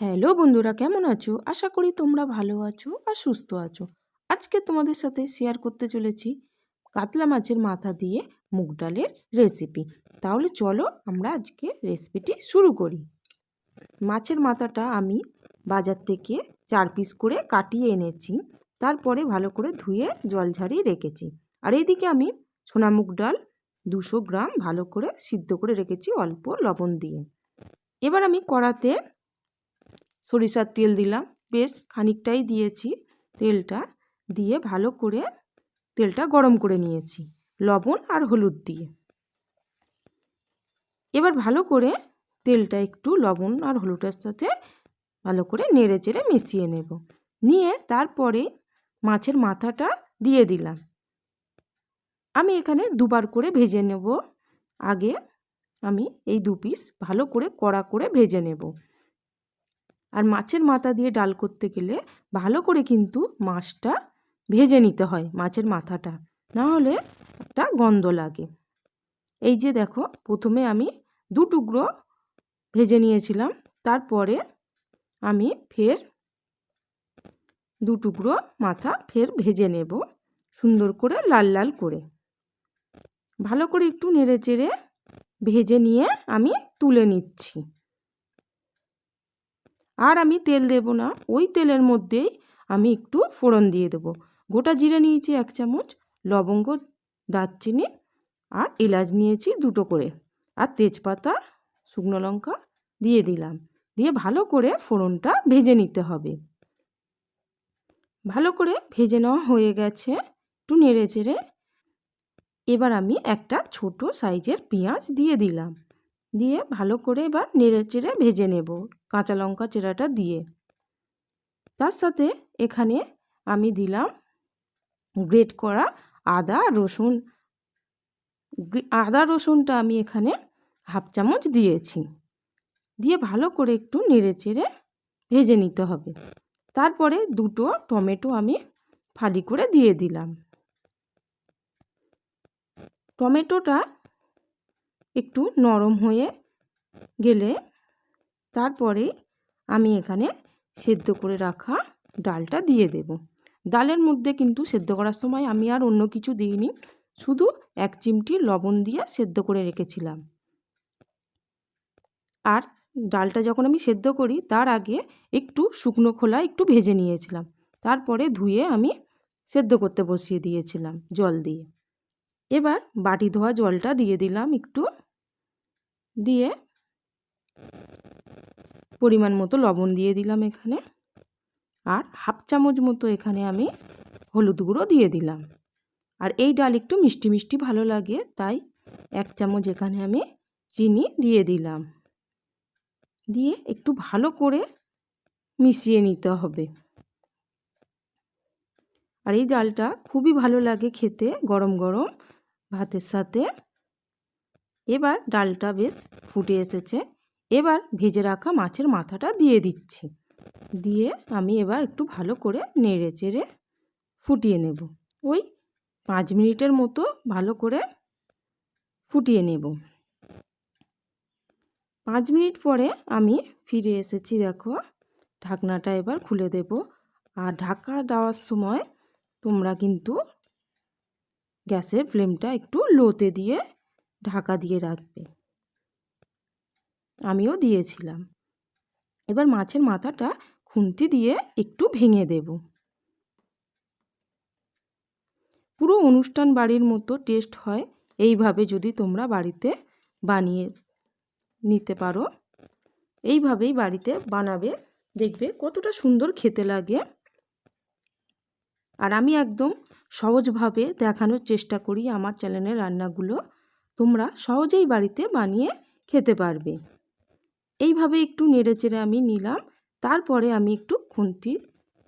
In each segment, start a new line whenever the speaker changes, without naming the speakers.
Hello বন্ধুরা, কেমন আছো? আশা করি তোমরা ভালো আছো আর সুস্থ আছো। আজকে তোমাদের সাথে শেয়ার করতে চলেছি কাতলা মাছের মাথা দিয়ে মুগ ডালের রেসিপি তাহলে চলো আমরা আজকে রেসিপিটি শুরু করি। মাছের মাথাটা আমি বাজার থেকে চার পিস করে কাটিয়ে এনেছি, তারপরে ভালো করে ধুয়ে জল ঝাড়িয়ে রেখেছি। আর এইদিকে আমি সোনা মুগ ডাল দুশো গ্রাম ভালো করে সিদ্ধ করে রেখেছি অল্প লবণ দিয়ে। এবার আমি কড়াতে সরিষার তেল দিলাম। বেশ খানিকটাই দিয়েছি তেলটা। দিয়ে ভালো করে তেলটা গরম করে নিয়েছি, লবণ আর হলুদ দিয়ে। এবার ভালো করে তেলটা একটু লবণ আর হলুদের সাথে ভালো করে নেড়ে চেড়ে মিশিয়ে নেব। নিয়ে তারপরে মাছের মাথাটা দিয়ে দিলাম। আমি এখানে দুবার করে ভেজে নেব। আগে আমি এই দু পিস ভালো করে কড়া করে ভেজে নেব। আর মাছের মাথা দিয়ে ডাল করতে গেলে ভালো করে কিন্তু মাছটা ভেজে নিতে হয় মাছের মাথাটা। না হলে একটা গন্ধ লাগে। এই যে দেখো, প্রথমে আমি দু টুকরো ভেজে নিয়েছিলাম, তারপরে আমি ফের দু টুকরো মাথা ফের ভেজে নেব সুন্দর করে লাল লাল করে। ভালো করে একটু নেড়ে চেড়ে ভেজে নিয়ে আমি তুলে নিচ্ছি। আর আমি তেল দেব না, ওই তেলের মধ্যেই আমি একটু ফোড়ন দিয়ে দেবো। গোটা জিরে নিয়েছি এক চামচ, লবঙ্গ, দারচিনি আর এলাচ নিয়েছি দুটো করে। আর তেজপাতা, শুকনো লঙ্কা দিয়ে দিলাম। দিয়ে ভালো করে ফোড়নটা ভেজে নিতে হবে। ভালো করে ভেজে নেওয়া হয়ে গেছে, একটু নেড়ে চেড়ে। এবার আমি একটা ছোট সাইজের পেঁয়াজ দিয়ে দিলাম। দিয়ে ভালো করে এবার নেড়ে চেড়ে ভেজে নেব কাঁচা লঙ্কা চেরাটা দিয়ে। তার সাথে এখানে আমি দিলাম গ্রেট করা আদা, রসুন। আদা, রসুনটা আমি এখানে হাফ চামচ দিয়েছি। দিয়ে ভালো করে একটু নেড়ে চেড়ে ভেজে নিতে হবে। তারপরে দুটো টমেটো আমি ফালি করে দিয়ে দিলাম। টমেটোটা একটু নরম হয়ে গেলে তারপরে আমি এখানে সেদ্ধ করে রাখা ডালটা দিয়ে দেব। ডালের মধ্যে কিন্তু সেদ্ধ করার সময় আমি আর অন্য কিছু দিইনি, শুধু এক চিমটি লবণ দিয়ে সেদ্ধ করে রেখেছিলাম। আর ডালটা যখন আমি সেদ্ধ করি, তার আগে একটু শুকনো খোলা একটু ভেজে নিয়েছিলাম। তারপরে ধুয়ে আমি সেদ্ধ করতে বসিয়ে দিয়েছিলাম জল দিয়ে। এবার বাটি ধোয়া জলটা দিয়ে দিলাম একটু। দিয়ে পরিমাণ মতো লবণ দিয়ে দিলাম এখানে। আর হাফ চামচ মতো এখানে আমি হলুদ গুঁড়ো দিয়ে দিলাম। আর এই ডাল একটু মিষ্টি মিষ্টি ভালো লাগে, তাই এক চামচ এখানে আমি চিনি দিয়ে দিলাম। দিয়ে একটু ভালো করে মিশিয়ে নিতে হবে। আর এই ডালটা খুবই ভালো লাগে খেতে, গরম গরম ভাতের সাথে। এবার ডালটা বেশ ফুটে এসেছে। এবার ভেজে রাখা মাছের মাথাটা দিয়ে দিচ্ছি। দিয়ে আমি এবার একটু ভালো করে নেড়ে চেড়ে ফুটিয়ে নেব। ওই পাঁচ মিনিটের মতো ভালো করে ফুটিয়ে নেব। পাঁচ মিনিট পরে আমি ফিরে এসেছি, দেখো। ঢাকনাটা এবার খুলে দেব। আর ঢাকা দেওয়ার সময় তোমরা কিন্তু গ্যাসের ফ্লেমটা একটু লোতে দিয়ে ঢাকা দিয়ে রাখবে। আমিও দিয়েছিলাম। এবার মাছের মাথাটা খুন্তি দিয়ে একটু ভেঙে দেব। পুরো অনুষ্ঠান বাড়ির মতো টেস্ট হয়। এইভাবে যদি তোমরা বাড়িতে বানিয়ে নিতে পারো, এইভাবেই বাড়িতে বানাবে। দেখবে কতটা সুন্দর খেতে লাগে। আর আমি একদম সহজভাবে দেখানোর চেষ্টা করি আমার চ্যানেলের রান্নাগুলো। তোমরা সহজেই বাড়িতে বানিয়ে খেতে পারবে। এইভাবে একটু নেড়ে চেড়ে আমি নিলাম। তারপরে আমি একটু খুন্তি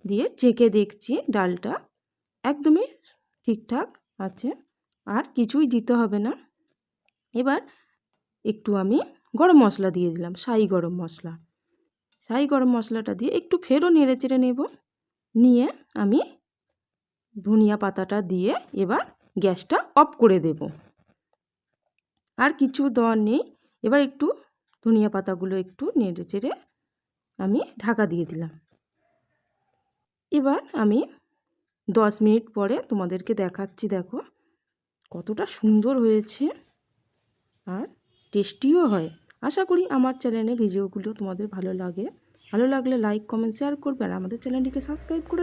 দিয়ে চেকে দেখছি ডালটা। একদমই ঠিকঠাক আছে, আর কিছুই দিতে হবে না। এবার একটু আমি গরম মশলা দিয়ে দিলাম সাই গরম মশলা। সাই গরম মশলাটা দিয়ে একটু ফেরও নেড়ে চেড়ে নেব। নিয়ে আমি ধনিয়া পাতাটা দিয়ে এবার গ্যাসটা অফ করে দেব। আর কিছু দেওয়ার নেই। এবার একটু ধনিয়া পাতাগুলো একটু নেড়ে চেড়ে আমি ঢাকা দিয়ে দিলাম। এবার আমি দশ মিনিট পরে তোমাদেরকে দেখাচ্ছি, দেখো কতটা সুন্দর হয়েছে আর টেস্টিও হয়। আশা করি আমার চ্যানেলে ভিডিওগুলো তোমাদের ভালো লাগে। ভালো লাগলে লাইক কমেন্ট শেয়ার করবে আর আমাদের চ্যানেলটিকে সাবস্ক্রাইব করে